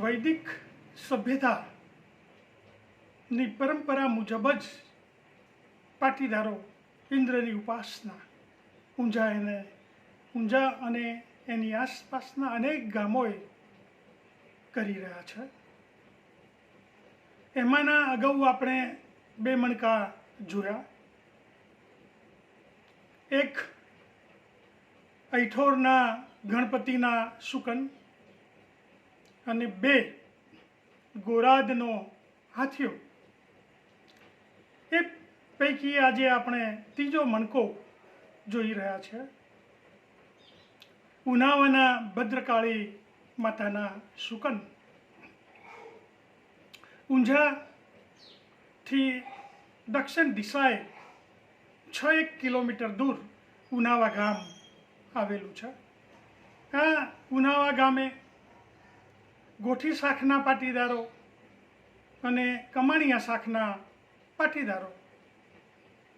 વૈદિક સભ્યતાની પરંપરા મુજબ જ પાટીદારો ઇન્દ્રની ઉપાસના ઊંઝા એને ઊંઝા અને એની આસપાસના અનેક ગામોએ કરી રહ્યા છે. એમાંના અગાઉ આપણે બે મણકા જોયા. એક ઐઠોરના ગણપતિના શુકન અને બે ગોરાદનો હાથીઓ. એ પૈકી આજે આપણે ત્રીજો મણકો જોઈ રહ્યા છે. ઉનાવાના ભદ્રકાળી માતાના શુકન. ઊંઝાથી દક્ષિણ દિશાએ છ એક કિલોમીટર દૂર ઉનાવા ગામ આવેલું છે. આ ઉનાવા ગામે ગોઠી શાખના પાટીદારો અને કમાણીયા શાખના પાટીદારો.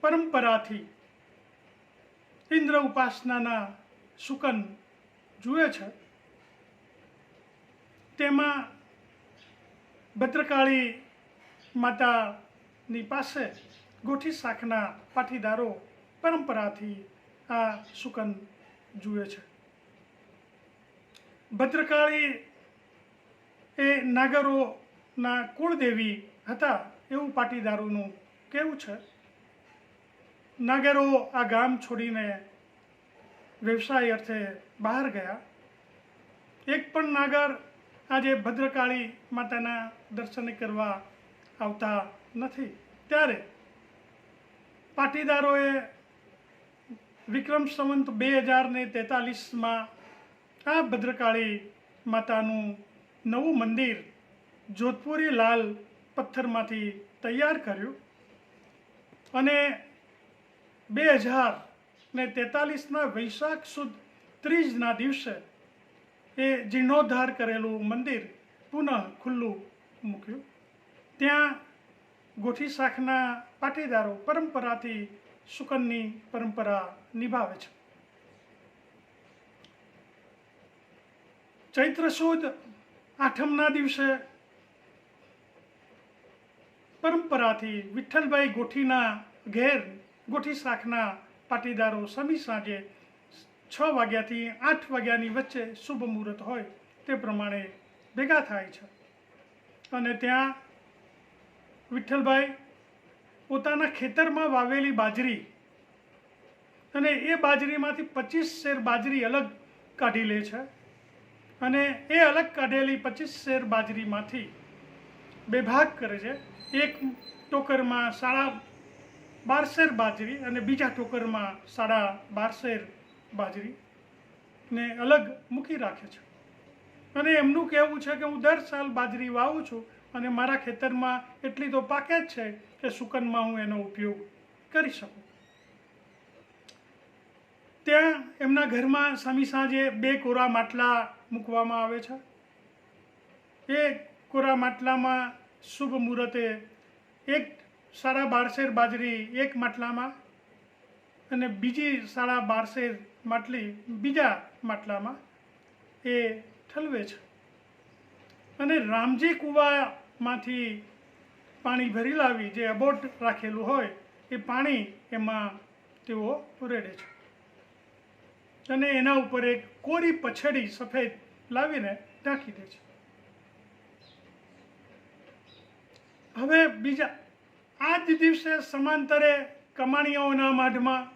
પરંપરાથી ઇન્દ્ર ઉપાસનાના શુકન જુએ છે. તેમાં ભદ્રકાળી માતાની પાસે ગોઠી શાખના પાટીદારો પરંપરાથી આ શુકન જુએ છે. ભદ્રકાળી એ નાગરોના કુળદેવી હતા એવું પાટીદારોનું કહેવું છે. નાગરો આ ગામ છોડીને વ્યવસાય અર્થે બહાર ગયા. એક પણ નાગર આજે ભદ્રકાળી માતાના દર્શન કરવા આવતા નથી. ત્યારે પાટીદારોએ વિક્રમ સંવંત બે હજાર ને તેતાલીસમાં આ ભદ્રકાળી માતાનું નવું મંદિર જોધપુરી લાલ પથ્થરમાંથી તૈયાર કર્યું અને બે હજાર ને તેતાલીસના વૈશાખ સુદ ત્રીજના દિવસે એ જીર્ણોદ્ધાર કરેલું મંદિર પુનઃ ખુલ્લું મૂક્યું. ત્યાં ગોઠી શાખના પાટીદારો પરંપરાથી શુકનની પરંપરા નિભાવે છે. ચૈત્ર સુદ આઠમના દિવસે પરંપરાથી વિઠ્ઠલભાઈ ગોઠીના ઘેર, ગોઠી શાખના પાટીદારો સમી સાંજે છ વાગ્યાથી આઠ વાગ્યાની વચ્ચે શુભ મુહૂર્ત હોય તે પ્રમાણે ભેગા થાય છે. અને ત્યાં વિઠ્ઠલભાઈ પોતાના ખેતરમાં વાવેલી બાજરી અને એ બાજરીમાંથી પચીસ શેર બાજરી અલગ કાઢી લે છે. અને એ અલગ કાઢેલી પચીસ શેર બાજરીમાંથી બે ભાગ કરે છે. એક ટોકરમાં સાડા બાર શેર બાજરી અને બીજા ટોકરમાં સાડા બાર શેર બાજરી ને અલગ મૂકી રાખે છે. અને એમનું કહેવું છે કે હું દર સાલ બાજરી વાવું છું અને મારા ખેતરમાં એટલી તો પાકે જ છે કે સુકનમાં હું એનો ઉપયોગ કરી શકું. ત્યાં એમના ઘરમાં સામી સાંજે બે કોરા માટલા મૂકવામાં આવે છે. એ કોરા માટલામાં શુભ મુહૂર્તે એક સાડા બારસેર બાજરી એક માટલામાં અને બીજી સાડા બારસેર માટલી બીજા માટલામાં એ ઠલવે છે. અને રામજી કૂવામાંથી પાણી ભરી લાવી, જે અબોટ રાખેલું હોય, એ પાણી એમાં તેઓ રેડે છે. અને એના ઉપર એક કોરી પછડી સફેદ લાવીને ઢાંકી દે છે. હવે બીજા આ જ દિવસે સમાંતરે કમાણીઓના માઢમાં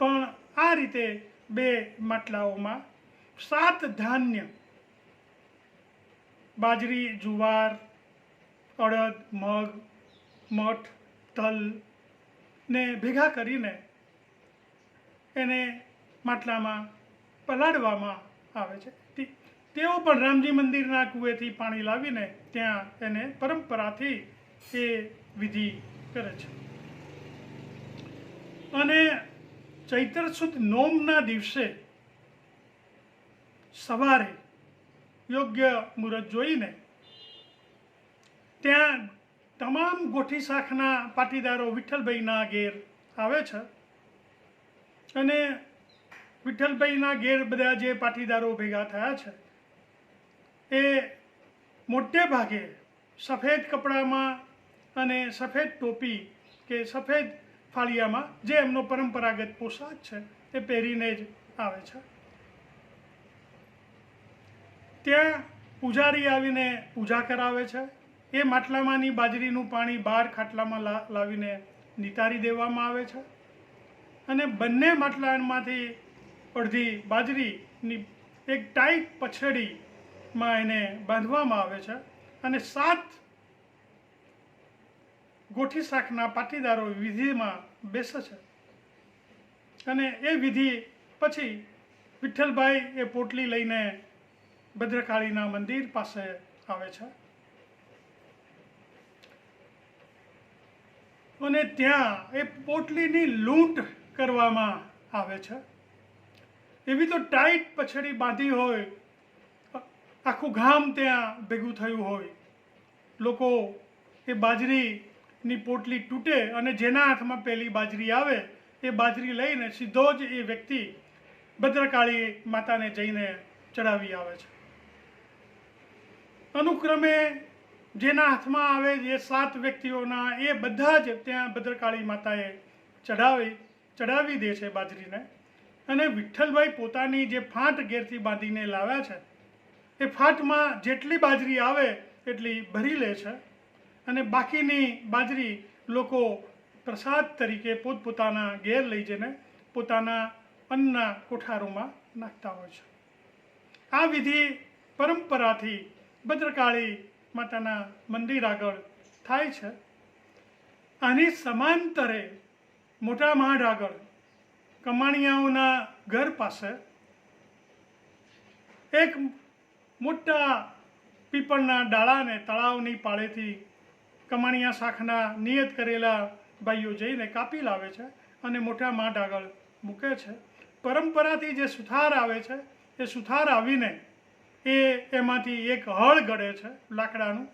પણ આ રીતે બે માટલાઓમાં સાત ધાન્ય, બાજરી, જુવાર, અડદ, મગ, મઠ, તલ ને ભેગા કરીને એને માટલામાં પલાળવામાં આવે છે. તેઓ પણ રામજી મંદિરના કૂવેથી પાણી લાવીને ત્યાં એને પરંપરાથી એ વિધિ કરે છે. અને ચૈત્ર સુદ નોમના દિવસે સવારે યોગ્ય મુહૂર્ત જોઈને ત્યાં તમામ ગોઠી શાખના પાટીદારો વિઠ્ઠલભાઈના ઘેર આવે છે. અને વિઠ્ઠલભાઈના ઘેર બધા જે પાટીદારો ભેગા થયા છે, એ મોટે ભાગે સફેદ કપડામાં અને સફેદ ટોપી કે સફેદ ફાળિયામાં જે એમનો પરંપરાગત પોશાક છે, એ પહેરીને જ આવે છે. ત્યાં પૂજારી આવીને પૂજા કરાવે છે, એ માટલામાંની બાજરીનું પાણી બહાર ખાટલામાં લાવીને નિતારી દેવામાં આવે છે અને બંને માટલામાંથી અડધી બાજરીની એક ટાઈટ પછડીમાં એને બાંધવામાં આવે છે અને સાત ગોઠી શાકના પાટીદારો વિધિમાં બેસે છે. અને એ વિધિ પછી વિઠ્ઠલભાઈ એ પોટલી લઈને ભદ્રકાળીના મંદિર પાસે આવે છે. અને ત્યાં એ પોટલીની લૂંટ કરવામાં આવે છે. એવી તો ટાઈટ પછડી બાંધી હોય. આખું ગામ ત્યાં ભેગું થયું હોય. લોકો એ બાજરીની પોટલી તૂટે અને જેના હાથમાં પહેલી બાજરી આવે, એ બાજરી લઈને સીધો જ એ વ્યક્તિ ભદ્રકાળી માતાને જઈને ચડાવી આવે છે. અનુક્રમે જેના હાથમાં આવે એ સાત વ્યક્તિઓના એ બધા જ ત્યાં ભદ્રકાળી માતાએ ચડાવી ચડાવી દે છે બાજરીને. અને વિઠ્ઠલભાઈ પોતાની જે ફાંટ ઘેરથી બાંધીને લાવ્યા છે, એ ફાંટમાં જેટલી બાજરી આવે એટલી ભરી લે છે અને બાકીની બાજરી લોકો પ્રસાદ તરીકે પોતપોતાના ઘેર લઈ જઈને પોતાના અન્નના કોઠારોમાં નાખતા હોય છે. આ વિધિ પરંપરાથી ભદ્રકાળી માતાના મંદિર આગળ થાય છે. આની સમાંતરે મોટા માઢ આગળ કમાણિયાઓના ઘર પાસે એક મોટા પીપળના ડાળાને તળાવની પાળેથી કમાણિયા શાખના નિયત કરેલા ભાઈઓ જઈને કાપી લાવે છે અને મોટા માઢ આગળ મૂકે છે. પરંપરાથી જે સુથાર આવે છે, એ સુથાર આવીને એ એમાંથી એક હળ ગળે છે લાકડાનું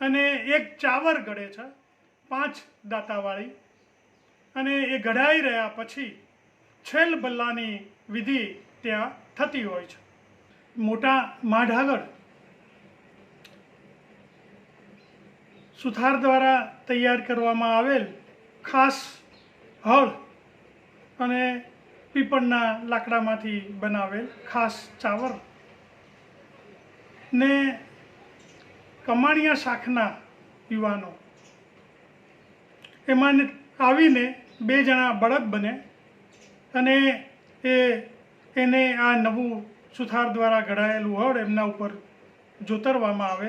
અને એક ચાવર ગળે છે પાંચ દાંતાવાળી અને એ ઘડાઈ રહ્યા પછી છેલ બલ્લાની વિધિ ત્યાં થતી હોય છે. મોટા માઢ આગળ સુથાર દ્વારા તૈયાર કરવામાં આવેલ ખાસ હળ અને પીપળના લાકડામાંથી બનાવેલ ખાસ ચાવર ને કમાણિયા શાખના યુવાનો. એમાં આવીને બે જણા બળદ બને. અને એ એને આ નવું સુથાર દ્વારા ઘડાયેલું હળ એમના ઉપર જોતરવામાં આવે.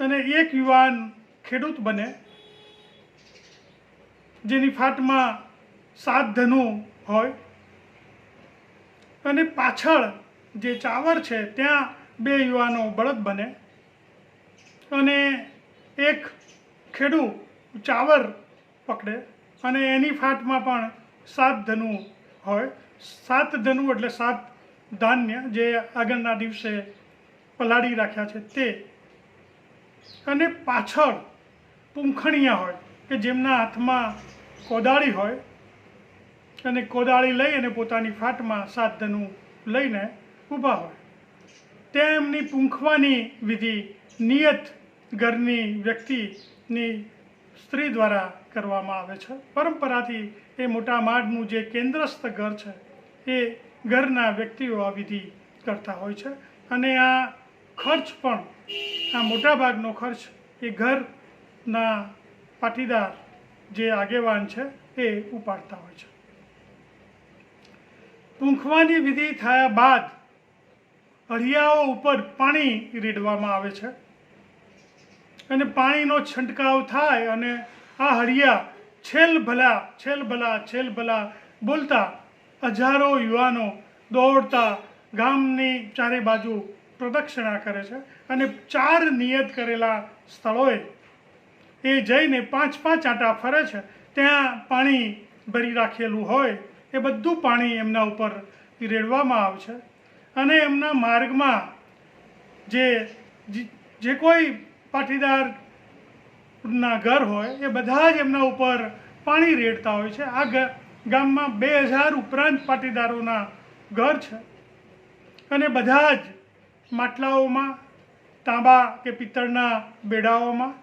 અને એક યુવાન ખેડૂત બને, જેની ફાટમાં સાત ધનુ હોય. અને પાછળ જે ચાવર છે, ત્યાં બે યુવાનો બળદ બને. અને એક ખેડૂ ચાવર પકડે અને એની ફાટમાં પણ સાત ધનુ હોય. સાત ધનુ એટલે સાત ધાન્ય જે આગળના દિવસે પલાળી રાખ્યા છે તે. અને પાછળ પૂંખણિયા હોય કે જેમના હાથમાં કોદાળી હોય અને કોદાળી લઈ અને પોતાની ફાટમાં સાત ધનુ લઈને ઊભા હોય. ત્યાં એમની પૂંખવાની વિધિ નિયત ઘરની વ્યક્તિની સ્ત્રી દ્વારા કરવામાં આવે છે. પરંપરાથી એ મોટા માળનું જે કેન્દ્રસ્થ ઘર છે, એ ઘરના વ્યક્તિઓ આ વિધિ કરતા હોય છે. અને આ ખર્ચ પણ, આ મોટાભાગનો ખર્ચ એ ઘરના પાટીદાર જે આગેવાન છે, એ ઉપાડતા હોય છે. પૂંખવાની વિધિ થયા બાદ હળિયાઓ ઉપર પાણી રેડવામાં આવે છે. અને પાણીનો છંટકાવ થાય અને આ હળિયા છેલ ભલા છેલ ભલા છેલ ભલા બોલતા હજારો યુવાનો દોડતા ગામની ચારે બાજુ પ્રદક્ષિણા કરે છે અને ચાર નિયત કરેલા સ્થળોએ એ જઈને પાંચ પાંચ આંટા ફરે છે. ત્યાં પાણી ભરી રાખેલું હોય, એ બધું પાણી એમના ઉપર રેડવામાં આવે છે અને એમના માર્ગમાં જે- જે કોઈ પાટીદારના ઘર હોય, એ બધા જ એમના ઉપર પાણી રેડતા હોય છે. આ ગામમાં બે હજાર ઉપરાંત પાટીદારોના ઘર છે. અને બધા જ માટલાઓમાં, તાંબા કે પિત્તળના બેડાઓમાં,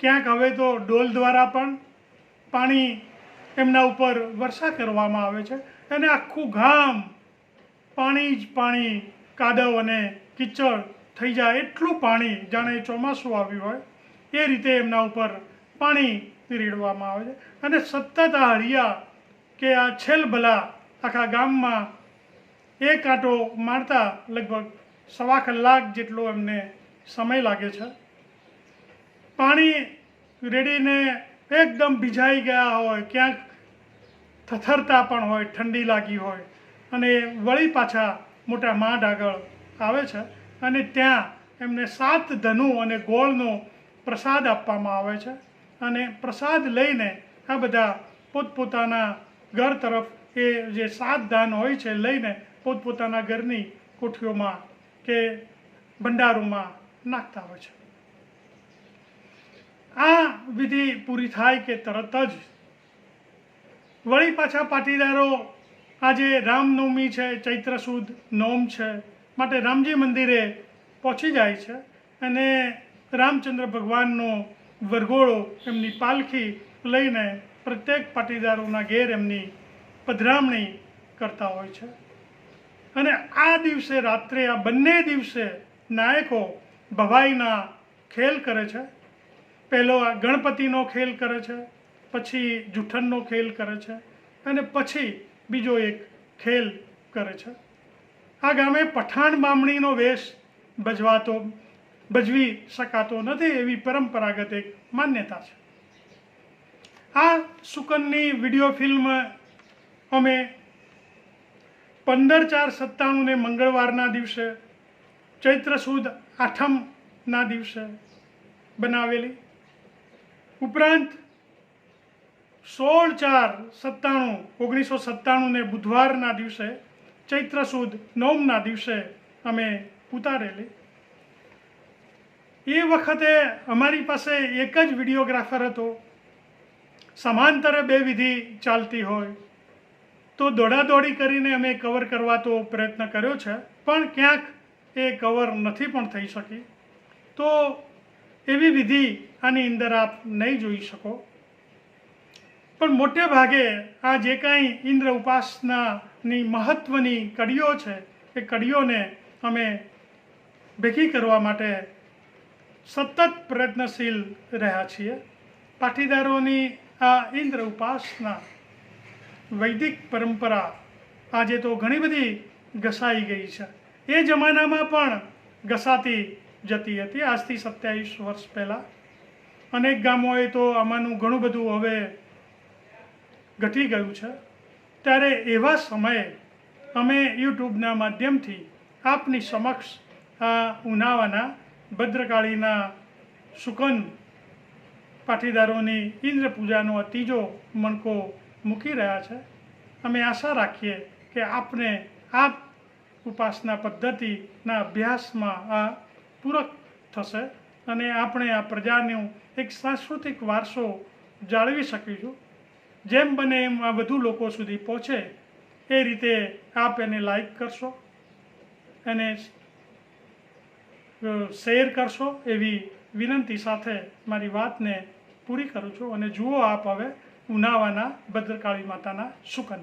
ક્યાંક હવે તો ડોલ દ્વારા પણ પાણી એમના ઉપર વર્ષા કરવામાં આવે છે. અને આખું ગામ પાણી જ પાણી, કાદવ અને કિચડ થઈ જાય એટલું પાણી જાણે ચોમાસું આવ્યું હોય, એ રીતે એમના ઉપર પાણી રેડવામાં આવે છે. અને સતત આ હળિયા કે આ છેલભલા આખા ગામમાં એ કાંટો મારતા લગભગ સવા કલાક જેટલો એમને સમય લાગે છે. પાણી રેડીને એકદમ ભીજાઈ ગયા હોય, ક્યાંક થથરતા પણ હોય, ઠંડી લાગી હોય અને વળી પાછા મોટા માંડ આગળ આવે છે. અને ત્યાં એમને સાત ધનુ અને ગોળનો પ્રસાદ આપવામાં આવે છે. અને પ્રસાદ લઈને આ બધા પોતપોતાના ઘર તરફ એ જે સાત દાન હોય છે લઈને પોતપોતાના ઘરની કોઠીઓમાં કે ભંડારોમાં નાખતા હોય છે. આ વિધિ પૂરી થાય કે તરત જ વળી પાછા પાટીદારો આજે રામનવમી છે, ચૈત્ર સુદ, નોમ છે માટે રામજી મંદિરે પહોંચી જાય છે અને રામચંદ્ર ભગવાનનો વરઘોડો એમની પાલખી લઈને પ્રત્યેક પાટીદારોના ઘેર એમની પધરામણી કરતા હોય છે. અને આ દિવસે રાત્રે આ બંને દિવસે નાયકો ભવાઈના ખેલ કરે છે. પહેલો આ ગણપતિનો ખેલ કરે છે, પછી જૂઠનનો ખેલ કરે છે અને પછી બીજો એક ખેલ કરે છે. આ ગામે પઠાણ બામણીનો વેશ ભજવાતો ભજવી શકાતો નથી એવી પરંપરાગત એક માન્યતા છે. આ સુકનની વીડિયો ફિલ્મ અમે પંદર ચાર સત્તાણુંને મંગળવારના દિવસે ચૈત્ર સુદ આઠમના દિવસે બનાવેલી. ઉપરાંત સોળ ચાર સત્તાણું, ઓગણીસો સત્તાણુંને બુધવારના દિવસે ચૈત્ર સુદ નવમના દિવસે અમે ઉતારેલી. એ વખતે અમારી પાસે એક જ વિડીયોગ્રાફર હતો. સમાંતરે બે વિધિ ચાલતી હોય. તો દોડાદોડી કરીને અમે કવર કરવા તો પ્રયત્ન કર્યો છે, પણ ક્યાંક એ કવર નથી પણ થઈ શકી. તો એવી વિધિ આની અંદર આપ નહીં જોઈ શકો. પણ મોટે ભાગે આ જે કાંઈ ઇન્દ્ર ઉપાસનાની મહત્ત્વની કડીઓ છે, એ કડીઓને અમે ભેગી કરવા માટે સતત પ્રયત્નશીલ રહ્યા છીએ. પાટીદારોની આ ઇન્દ્ર ઉપાસના વૈદિક પરંપરા આજે તો ઘણી બધી ઘસાઈ ગઈ છે. એ જમાનામાં પણ ઘસાતી જતી હતી આજથી સત્યાવીસ વર્ષ પહેલાં. અનેક ગામોએ તો આમાંનું ઘણું બધું હવે ઘટી ગયું છે. ત્યારે એવા સમયે અમે યુટ્યુબના માધ્યમથી આપની સમક્ષ આ ઉનાવાના ભદ્રકાળીના સુકન પાટીદારોની ઇન્દ્ર પૂજાનો ત્રીજો મણકો મૂકી રહ્યા છે. અમે આશા રાખીએ કે આપને આ ઉપાસના પદ્ધતિના અભ્યાસમાં આ પૂરક થશે અને આપણે આ પ્રજાનું એક સાંસ્કૃતિક વારસો જાળવી શકીશું. જેમ બને એમ આ વધુ લોકો સુધી પહોંચે, એ રીતે આપ એને લાઈક કરશો અને શેર કરશો એવી વિનંતી સાથે મારી વાતને પૂરી કરું છું. અને જુઓ આપ હવે ઉનાવાના ભદ્રકાળી માતાના સુકન.